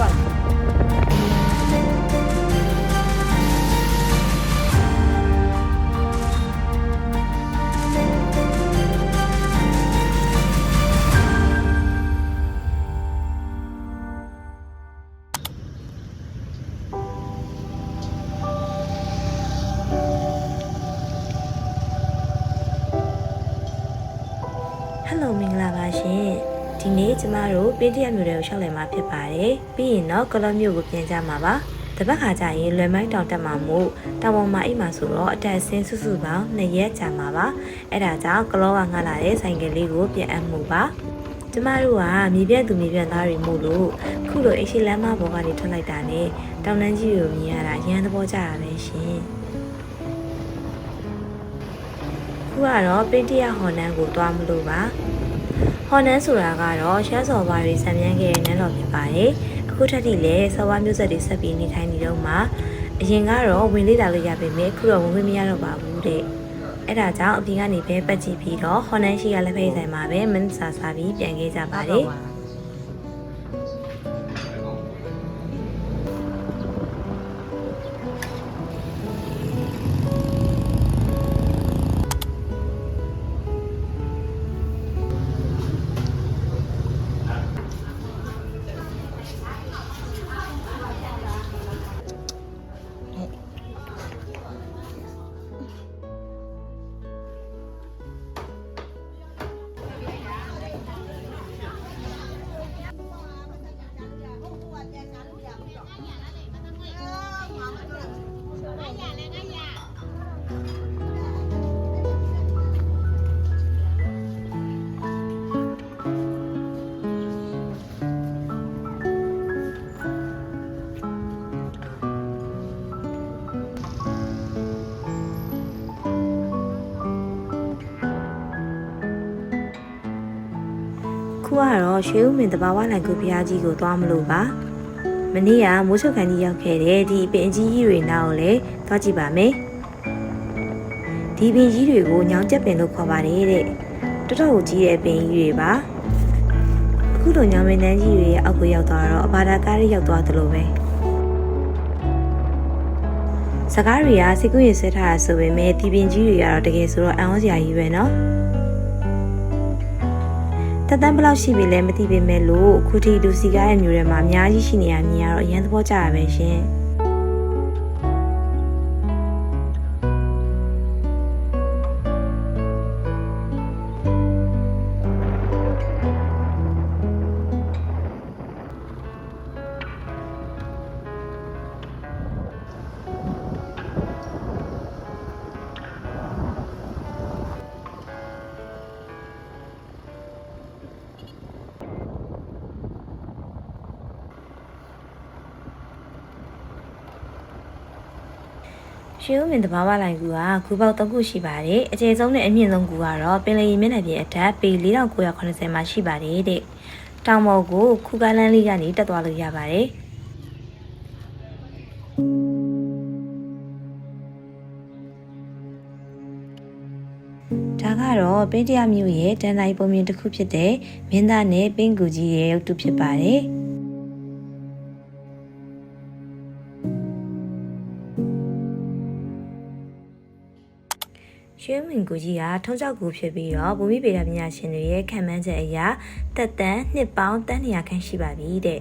ပါ ပင်းတရမြို့တွေကိုရှောက်လည်မှာဖြစ်ပါတယ်ပြီးရင်တော့ကလော့မြို့ကိုပြင်ကြမှာပါတပတ်ခါကျရင်လွယ်မိုင်းတောင်တက်မှာမို့တောင်ပေါ်မှာအိမ်မှာဆိုတော့အတက်အဆင်းစုစုပေါင်း2ရက်ကြာမှာပါအဲ့ဒါကြောင့်ကလော့ကငှားလာတဲ့ဆိုင်ကယ်လေးကိုပြန်အပ်မှုပါကျမတို့ကမြေပြန့်သူမြေပြန့်သားတွေမို့လို့ခုလိုအိရှိလမ်းမပေါ်ကနေထွက်လိုက်တာနဲ့တောင်တန်းကြီးကိုမြင်ရတာရမ်းသဘောကျတာပဲရှင်ခုကတော့ပင်းတရဟွန်နန်းကိုတွားမလို့ပါ ဟွန်နန်းဆိုတာကတော့ရှမ်းစော်ဘာတွေဆံမြန်းခဲ့တဲ့နန်းတော်ဖြစ်ပါတယ်အခုထက်ထိလည်းစော်ဘာမျိုးဆက်တွေဆက်ပြီးနေထိုင်နေတော့မှအရင်ကတော့ဝင်လေးလာလို့ရပေမဲ့အခုတော့ဝင်ခွင့်မရတော့ပါဘူးတဲ့အဲ့ဒါကြောင့်အပြင်ကနေပဲပတ်ကြည့်ပြီးတော့ဟွန်နန်းရှိကလက်ဖိတ်ဆိုင်မှာပဲမင်းစာစာပြီးပြန်ခဲ့ကြပါတယ် ကတော့ရွှေဦးမင်းတဘာဝလိုင်ကူဘုရားကြီးကိုသွားမလို့ပါမနေ့ကမိုးချုပ်ခန်းကြီးရောက်ခဲ့တဲ့ဒီပင်ကြီးကြီးတွေနောက်ကိုလည်းသွားကြည့်ပါမယ်ဒီပင်ကြီးတွေကိုညောင်ကျက်ပင်လို့ခေါ်ပါတယ်တဲ့တော်တော်ကိုကြီးတဲ့ပင်ကြီးတွေပါအခုလိုညောင်ပင်တန်းကြီးတွေရဲ့အောက်ကိုရောက်သွားတော့အဘာဒါကားတွေရောက်သွားသလိုပဲစကားတွေကစိတ်ကူးရင်ဆွဲထားတာဆိုပေမဲ့ဒီပင်ကြီးတွေကတော့တကယ်ဆိုတော့အံ့ဩစရာကြီးပဲเนาะ တက်တန်းဘယ်လောက်ရှိပြီလဲမသိပေမဲ့လို့အခုထိလူစီကားရဲ့မျိုးထဲမှာအများကြီးရှိနေရမြင်ရတော့အရင်သဘောကျရပဲရှင် ရှင်းဦးမင်းတဘာဝလိုင်ကူကဂူပေါက်၃ခုရှိပါတယ်အကျယ်ဆုံးနဲ့အမြင့်ဆုံးကူကတော့ပင်လယ်ရေမျက်နှာပြင်အထက်ပေ4980မှာရှိပါတယ်တဲ့တောင်ပေါ်ကိုခူကလန်းလေးကနေတက်သွားလို့ရပါတယ်ဒါကတော့ပင်းတရမြို့ရဲ့တန်တိုင်းပုံမြင်တစ်ခုဖြစ်တဲ့မင်းသားနဲ့ပင်းကူကြီးရဲ့ရုပ်တုဖြစ်ပါတယ်။ ရွှေမင်ကူကြီးကထုံးကြောက်ကူဖြစ်ပြီးတော့ဘူမိဗေဒပညာရှင်တွေရဲ့ခံမှန်းချက်အရတက်တန်းနှစ်ပေါင်းတန်း200ခန့်ရှိပါပြီတဲ့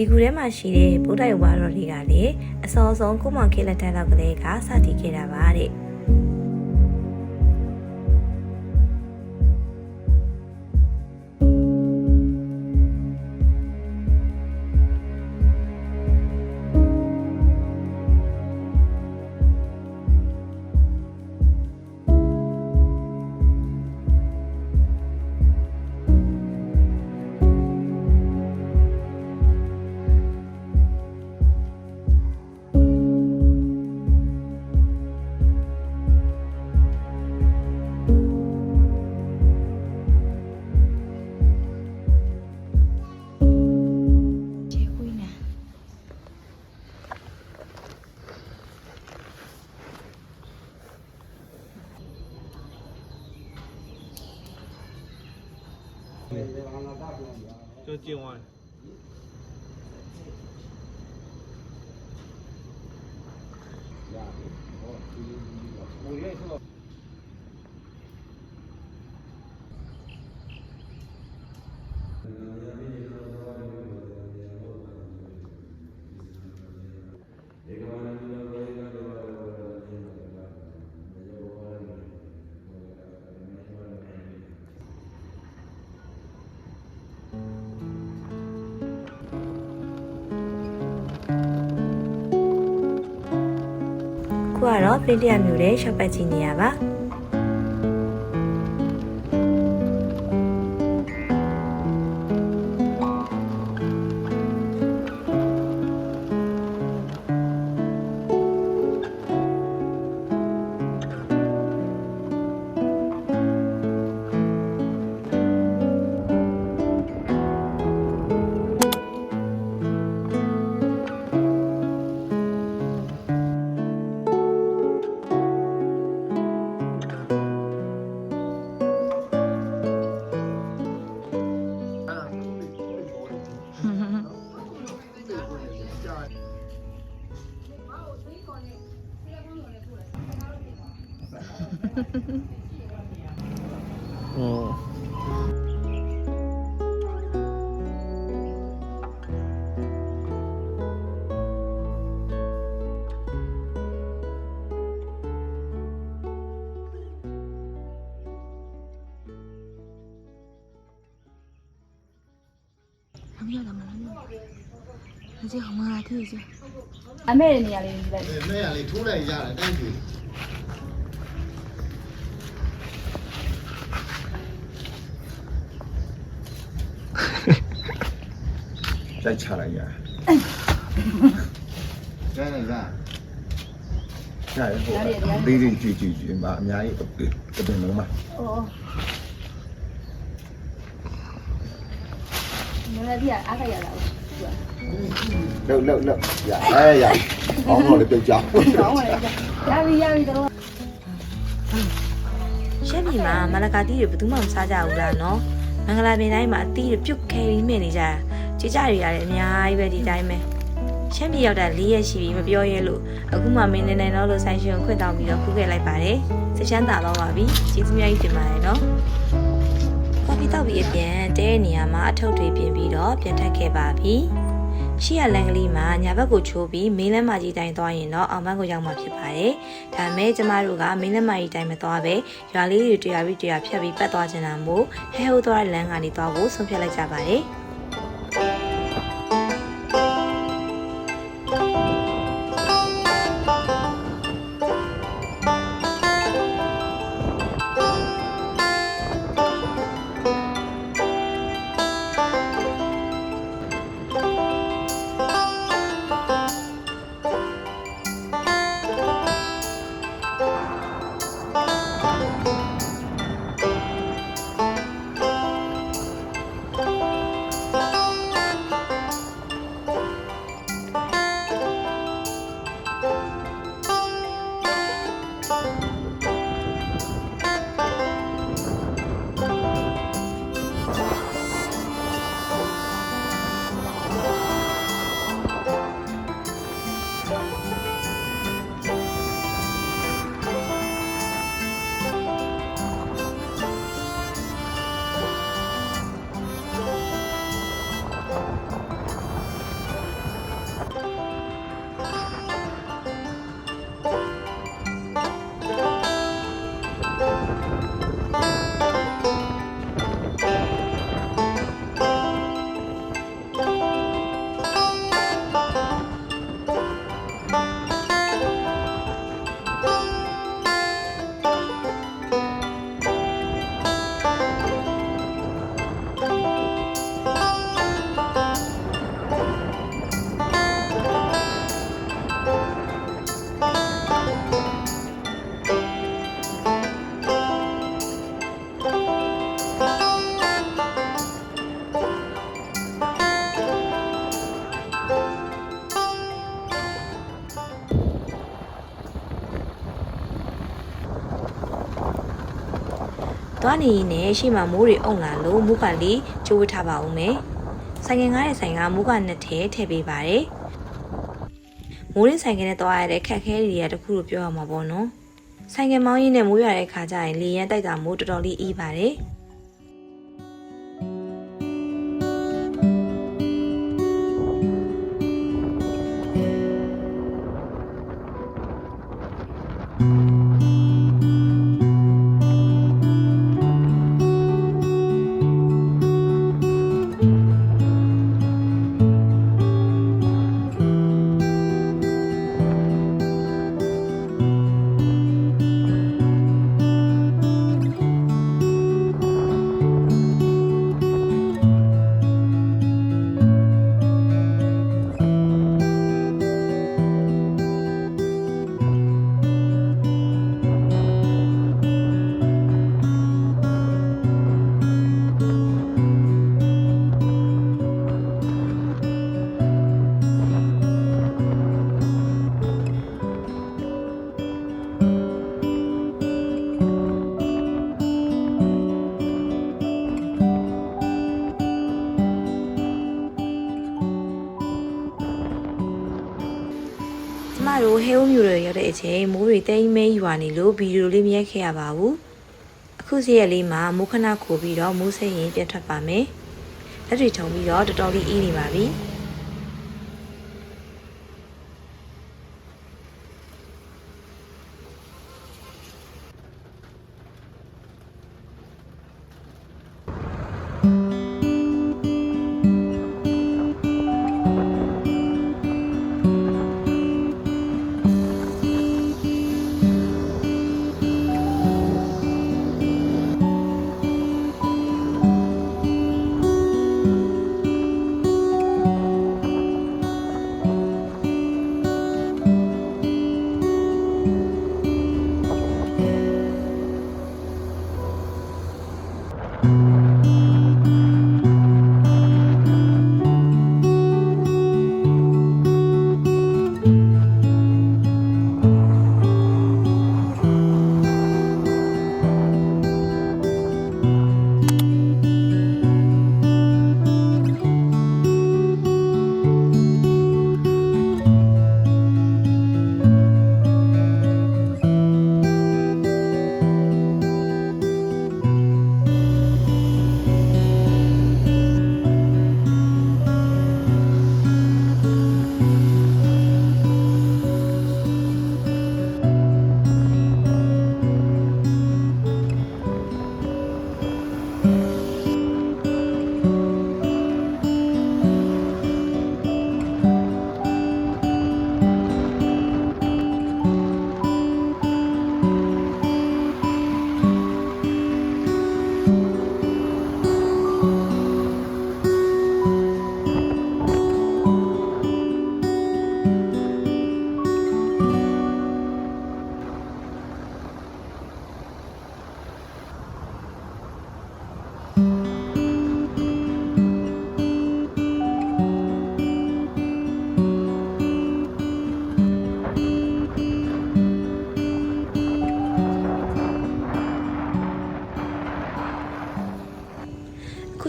ဒီကူထဲမှာရှိတဲ့ဗုဒ္ဓရုပ်ဝါတော်တွေကလည်းအစောဆုံးကိုမောင်ခေလက်ထက်လောက်ကလေးကစတည်ခဲ့တာပါတဲ့ 这境外。 တော့ပင်တရမျိုးတဲ့ရှော့ပတ်ကြည့်နေရပါ 要他么了。那这好嘛，对不对？俺买的呢，你买的？买的，出来一下了，等去。再吃了呀？再来一下。再来一个。对对对对对，嘛，伢也不不不弄。哦。 မနေ့ကအားခရလာဘူး။လှုပ်လှုပ်လှုပ်ရအဲရဘောင်းတော့လည်းပြုတ်ကြကောင်းပါလေ။ရပြီရပြီတော့ရှမ်းပြည်မှာမလကာတီးတွေဘယ်သူမှမစားကြဘူးလားနော်မင်္ဂလာပင်တိုင်းမှာအတီးတွေပြုတ်ခဲပြီးမြင်နေကြတာကြကြတွေရတယ်အများကြီးပဲဒီတိုင်းပဲရှမ်းပြည်ရောက်တာ၄ရက်ရှိပြီမပြောရဲလို့အခုမှမင်းနေနေတော့လို့ဆိုင်ရှင်ကိုခွင့်တောင်းပြီးတော့ခုခဲ့လိုက်ပါတယ်စချမ်းသာတော့ပါပြီကျေးဇူးများကြီးတင်ပါတယ်နော်ကော်ဖီ တောက်ပြီးအပြင်တဲတဲ့နေရာမှာအထုပ်တွေပြင်ပြီးတော့ပြန်ထက်ခဲ့ပါပြီရှိရလန်ကလေးမှာညာဘက်ကိုချိုးပြီးမင်းလက်မကြီးတိုင်းသွားရင်တော့အောင်ဘက်ကိုရောက်မှာဖြစ်ပါတယ်။ဒါပေမဲ့ကျမတို့ကမင်းလက်မကြီးတိုင်းမသွားပဲရွာလေးတွေတရားပြီးတရားဖြတ်ပြီးပတ်သွားချင်တာမို့ဟဲဟိုသွားတဲ့လမ်းကနေသွားဖို့ဆုံးဖြတ်လိုက်ကြပါတယ်။ နေရင်နဲ့ရှေ့မှာမိုးတွေအုံလာလို့မူကလေးကျိုးဝတ်ထားပါဦးမယ်ဆိုင်ငယ်ငားတဲ့ဆိုင်ကမူကနှစ်ထဲထည့်ပေးပါတယ်မိုးရင်းဆိုင်ကနဲ့သွားရတဲ့ခက်ခဲတွေကတခုလို့ပြောရမှာပေါ့နော်ဆိုင်ကမောင်းရင်းနဲ့မိုးရတဲ့ခါကျရင်လေရန်တိုက်တာမိုးတော်တော်လေးအေးပါတယ် မတို့ဟဲဝမျိုးတွေရောက်တဲ့အချိန်မိုးတွေတိမ်မဲရွာနေလို့ဗီဒီယိုလေးမရိုက်ခဲ့ရပါဘူးအခုစီရက်လေးမှာမိုးခဏခိုပြီးတော့မိုးစိတ်ရင်ပြန်ထွက်ပါမယ်လက်တွေထုံပြီးတော့တော်တော်လေးအေးနေပါပြီ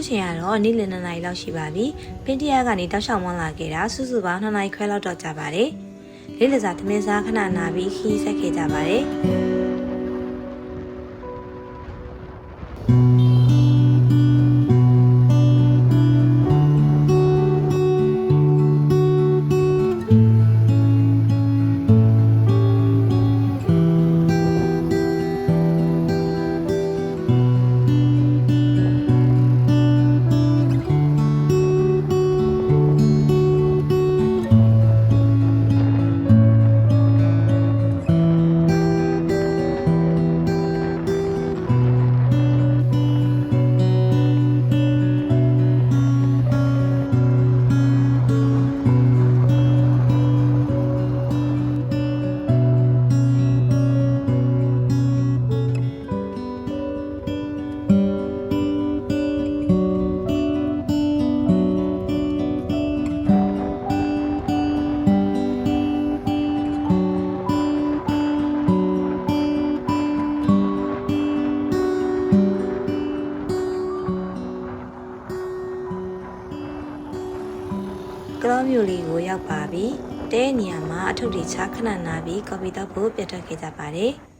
ခုချိန်ကတော့နေ့လယ်2နာရီလောက်ရှိပါပြီ။ပင်တရကနေတောက်လျှောက်မွန်းလာခဲ့တာစုစုပေါင်း2နာရီခွဲလောက်တော့ကြာပါတယ်။လေးလစားသမင်းစားခဏနာပြီးခီးဆက်ခဲ့ကြပါတယ်။ တဲ့နေရာမှာအထုပ်တွေချခဏနာပြီးကော်ဖီတောက်ဖို့ပြတ်ထွက်ခဲ့ကြပါတယ်။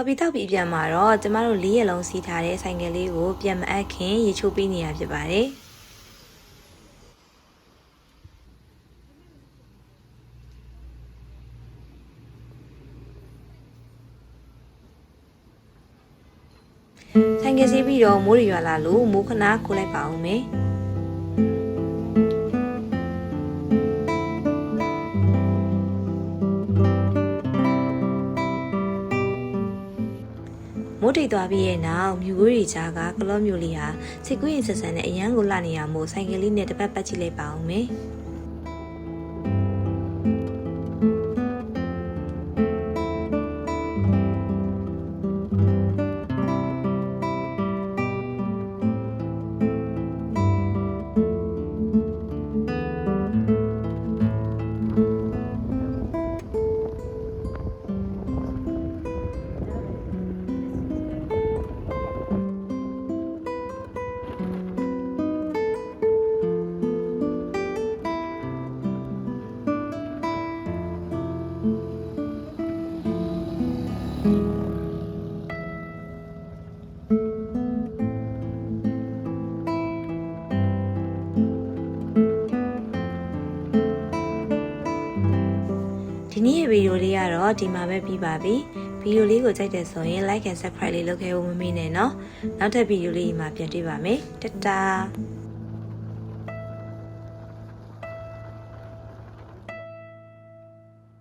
ကော်ပီတောက်ပြီးပြန်มาတော့ကျမတို့လေးရက်လုံးစီးထားတဲ့ဆိုင်ကယ်လေးကိုပြန်မအပ်ခင်ရေချိုးပေးနေရဖြစ်ပါတယ်။ဆိုင်ကယ်စီးပြီးတော့မိုးရရွာလာလို့မိုးခဏခိုးလိုက်ပါအောင်မယ်။ မိုးတိတ်သွားပြီးရဲ့နောက်မြူကိုရီချာကကလော့မျိုးလေးဟာစိတ်ကူးရင်ဆက်ဆန်နဲ့အရန်ကိုလှနေရမို့ဆိုင်ကယ်လေးနဲ့တစ်ပတ်ပတ်ကြည့်လိုက်ပါအောင်မယ်။ တော့ဒီမှာပဲပြီးပါပြီဗီဒီယိုလေးကိုကြိုက်တယ်ဆိုရင် like and subscribe လေးလုပ်ခဲ့ဖို့မမေ့နဲ့เนาะနောက်ထပ်ဗီဒီယိုလေးမှာပြန်တွေ့ပါမယ်တတား